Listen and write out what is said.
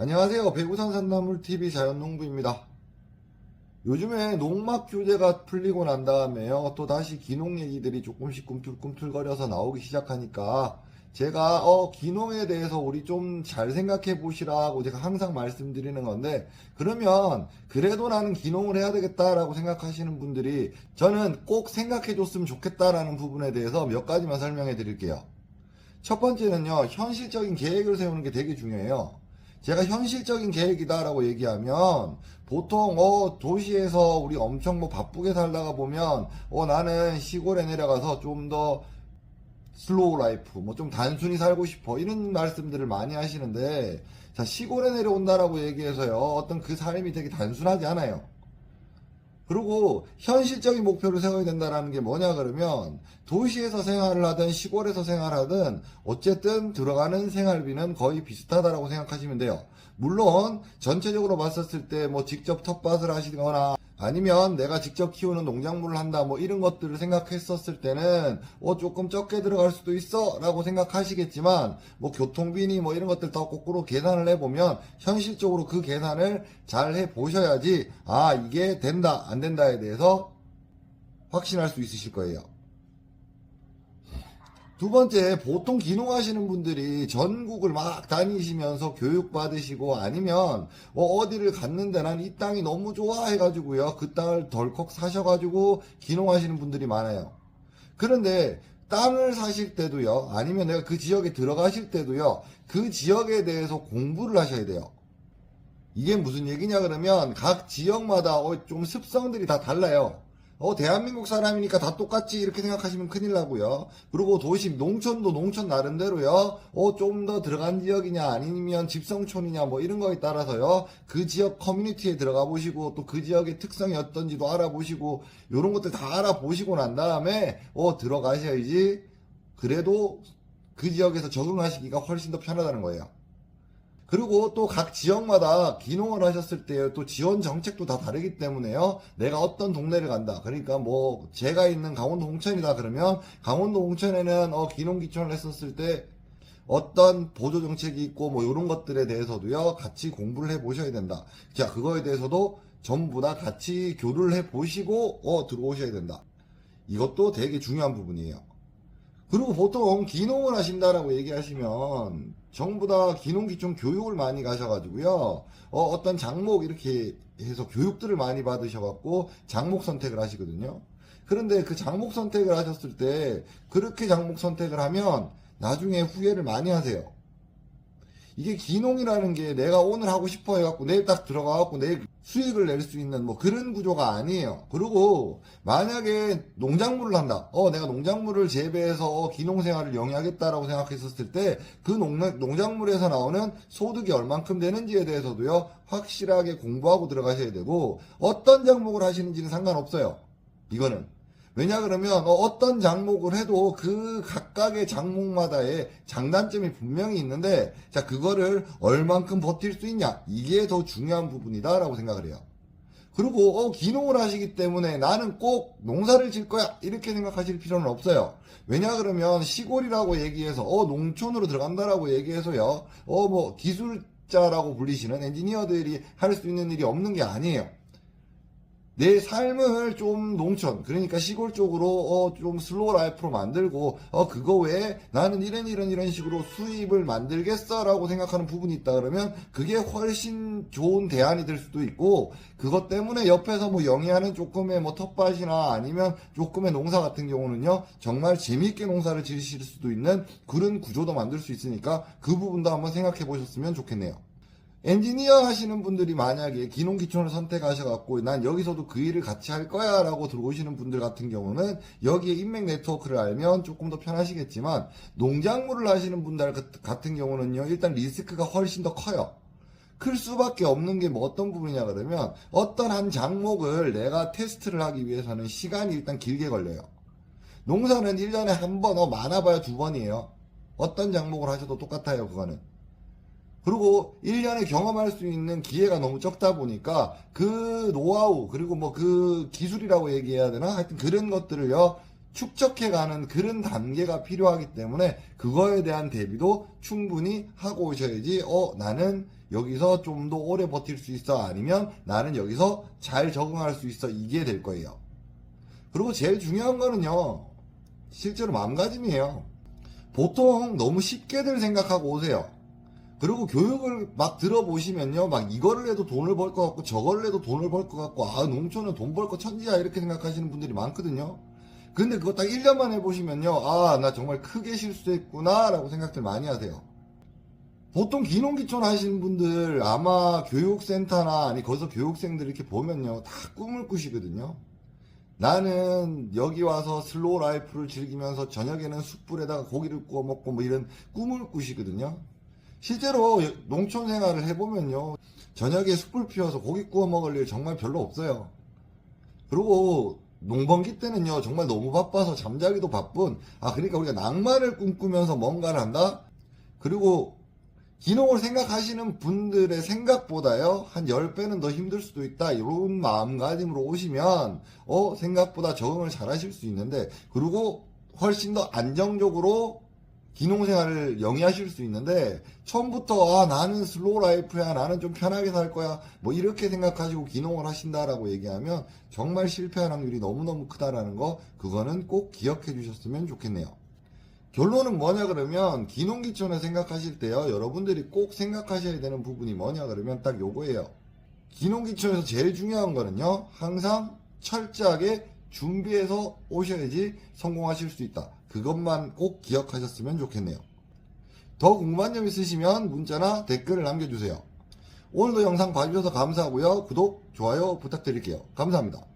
안녕하세요. 배구산 산나물TV 자연농부입니다. 요즘에 농막 규제가 풀리고 난 다음에요. 또 다시 기농 얘기들이 조금씩 꿈틀꿈틀거려서 나오기 시작하니까 제가 어 기농에 대해서 우리 좀 잘 생각해 보시라고 제가 항상 말씀드리는 건데 그러면 그래도 나는 기농을 해야 되겠다라고 생각하시는 분들이 저는 꼭 생각해 줬으면 좋겠다라는 부분에 대해서 몇 가지만 설명해 드릴게요. 첫 번째는요, 현실적인 계획을 세우는 게 되게 중요해요. 제가 현실적인 계획이다라고 얘기하면 보통 어 도시에서 우리 엄청 뭐 바쁘게 살다가 보면 어 나는 시골에 내려가서 좀더 슬로우 라이프 뭐 좀 단순히 살고 싶어 이런 말씀들을 많이 하시는데 자 시골에 내려온다라고 얘기해서요 어떤 그 삶이 되게 단순하지 않아요. 그리고 현실적인 목표를 세워야 된다라는 게 뭐냐 그러면 도시에서 생활을 하든 시골에서 생활하든 어쨌든 들어가는 생활비는 거의 비슷하다라고 생각하시면 돼요. 물론 전체적으로 봤었을 때 뭐 직접 텃밭을 하시거나 아니면 내가 직접 키우는 농작물을 한다 뭐 이런 것들을 생각했었을 때는 어 조금 적게 들어갈 수도 있어 라고 생각하시겠지만 뭐 교통비니 뭐 이런 것들 다 거꾸로 계산을 해보면 현실적으로 그 계산을 잘 해보셔야지 아 이게 된다 안 된다에 대해서 확신할 수 있으실 거예요. 두 번째, 보통 기농하시는 분들이 전국을 막 다니시면서 교육받으시고 아니면 뭐 어디를 갔는데 난 이 땅이 너무 좋아 해가지고요. 그 땅을 덜컥 사셔가지고 기농하시는 분들이 많아요. 그런데 땅을 사실 때도요. 아니면 내가 그 지역에 들어가실 때도요. 그 지역에 대해서 공부를 하셔야 돼요. 이게 무슨 얘기냐 그러면 각 지역마다 어, 좀 습성들이 다 달라요. 어, 대한민국 사람이니까 다 똑같지 이렇게 생각하시면 큰일 나고요. 그리고 도시 농촌도 농촌 나름대로요. 어, 좀 더 들어간 지역이냐 아니면 집성촌이냐 뭐 이런 거에 따라서요. 그 지역 커뮤니티에 들어가 보시고 또 그 지역의 특성이 어떤지도 알아보시고 요런 것들 다 알아보시고 난 다음에 어, 들어가셔야지 그래도 그 지역에서 적응하시기가 훨씬 더 편하다는 거예요. 그리고 또 각 지역마다 기농을 하셨을 때 또 지원 정책도 다 다르기 때문에요. 내가 어떤 동네를 간다. 그러니까 뭐 제가 있는 강원도 홍천이다 그러면 강원도 홍천에는 어 기농 기촌을 했었을 때 어떤 보조 정책이 있고 뭐 이런 것들에 대해서도요. 같이 공부를 해 보셔야 된다. 자, 그거에 대해서도 전부 다 같이 교류를 해 보시고 어 들어오셔야 된다. 이것도 되게 중요한 부분이에요. 그리고 보통 기농을 하신다라고 얘기하시면 전부 다 기농 기촌 교육을 많이 가셔가지고요. 어, 떤 장목 이렇게 해서 교육들을 많이 받으셔갖고 장목 선택을 하시거든요. 그런데 그 장목 선택을 하셨을 때 그렇게 장목 선택을 하면 나중에 후회를 많이 하세요. 이게 기농이라는 게 내가 오늘 하고 싶어 해갖고 내일 딱 들어가갖고 내일 수익을 낼 수 있는 뭐 그런 구조가 아니에요. 그리고 만약에 농작물을 한다. 어, 내가 농작물을 재배해서 어, 기농 생활을 영위하겠다라고 생각했었을 때 그 농작물에서 나오는 소득이 얼만큼 되는지에 대해서도요, 확실하게 공부하고 들어가셔야 되고, 어떤 작목을 하시는지는 상관없어요. 이거는. 왜냐 그러면 어, 어떤 장목을 해도 그 각각의 장목마다의 장단점이 분명히 있는데 자 그거를 얼만큼 버틸 수 있냐 이게 더 중요한 부분이다 라고 생각을 해요. 그리고 어, 기농을 하시기 때문에 나는 꼭 농사를 질 거야 이렇게 생각하실 필요는 없어요. 왜냐 그러면 시골이라고 얘기해서 어 농촌으로 들어간다라고 얘기해서요. 어 뭐 기술자라고 불리시는 엔지니어들이 할 수 있는 일이 없는 게 아니에요. 내 삶을 좀 농촌 그러니까 시골 쪽으로 어, 좀 슬로우 라이프로 만들고 어 그거 외에 나는 이런 이런 이런 식으로 수입을 만들겠어 라고 생각하는 부분이 있다 그러면 그게 훨씬 좋은 대안이 될 수도 있고 그것 때문에 옆에서 뭐 영위하는 조금의 뭐 텃밭이나 아니면 조금의 농사 같은 경우는요 정말 재미있게 농사를 지으실 수도 있는 그런 구조도 만들 수 있으니까 그 부분도 한번 생각해 보셨으면 좋겠네요. 엔지니어 하시는 분들이 만약에 기농기촌을 선택하셔갖고 난 여기서도 그 일을 같이 할 거야 라고 들어오시는 분들 같은 경우는 여기에 인맥 네트워크를 알면 조금 더 편하시겠지만 농작물을 하시는 분들 같은 경우는요 일단 리스크가 훨씬 더 커요. 클 수밖에 없는 게 뭐 어떤 부분이냐 그러면 어떤 한 장목을 내가 테스트를 하기 위해서는 시간이 일단 길게 걸려요. 농사는 1년에 한 번, 어, 많아봐야 두 번이에요. 어떤 장목을 하셔도 똑같아요, 그거는. 그리고 1년에 경험할 수 있는 기회가 너무 적다 보니까 그 노하우, 그리고 뭐 그 기술이라고 얘기해야 되나? 하여튼 그런 것들을요, 축적해가는 그런 단계가 필요하기 때문에 그거에 대한 대비도 충분히 하고 오셔야지, 어, 나는 여기서 좀 더 오래 버틸 수 있어 아니면 나는 여기서 잘 적응할 수 있어 이게 될 거예요. 그리고 제일 중요한 거는요. 실제로 마음가짐이에요. 보통 너무 쉽게들 생각하고 오세요. 그리고 교육을 막 들어보시면요. 막 이거를 해도 돈을 벌 것 같고 저거를 해도 돈을 벌 것 같고 아 농촌은 돈 벌 거 천지야 이렇게 생각하시는 분들이 많거든요. 근데 그거 딱 1년만 해보시면요. 아 나 정말 크게 실수했구나 라고 생각들 많이 하세요. 보통 기농기촌 하시는 분들 아마 교육센터나 아니 거기서 교육생들 이렇게 보면요. 다 꿈을 꾸시거든요. 나는 여기 와서 슬로우 라이프를 즐기면서 저녁에는 숯불에다가 고기를 구워 먹고 뭐 이런 꿈을 꾸시거든요. 실제로 농촌 생활을 해보면요. 저녁에 숯불 피워서 고기 구워 먹을 일 정말 별로 없어요. 그리고 농번기 때는요, 정말 너무 바빠서 잠자기도 바쁜, 아, 그러니까 우리가 낭만을 꿈꾸면서 뭔가를 한다? 그리고 기농을 생각하시는 분들의 생각보다요, 한 10배는 더 힘들 수도 있다. 이런 마음가짐으로 오시면, 어, 생각보다 적응을 잘 하실 수 있는데, 그리고 훨씬 더 안정적으로 기농 생활을 영위하실 수 있는데, 처음부터, 아, 나는 슬로우 라이프야, 나는 좀 편하게 살 거야, 뭐 이렇게 생각하시고 기농을 하신다라고 얘기하면, 정말 실패할 확률이 너무너무 크다라는 거, 그거는 꼭 기억해 주셨으면 좋겠네요. 결론은 뭐냐 그러면 기농기촌을 생각하실 때요 여러분들이 꼭 생각하셔야 되는 부분이 뭐냐 그러면 딱 요거예요 기농기촌에서 제일 중요한 거는요 항상 철저하게 준비해서 오셔야지 성공하실 수 있다. 그것만 꼭 기억하셨으면 좋겠네요. 더 궁금한 점 있으시면 문자나 댓글을 남겨주세요. 오늘도 영상 봐주셔서 감사하고요. 구독 좋아요 부탁드릴게요. 감사합니다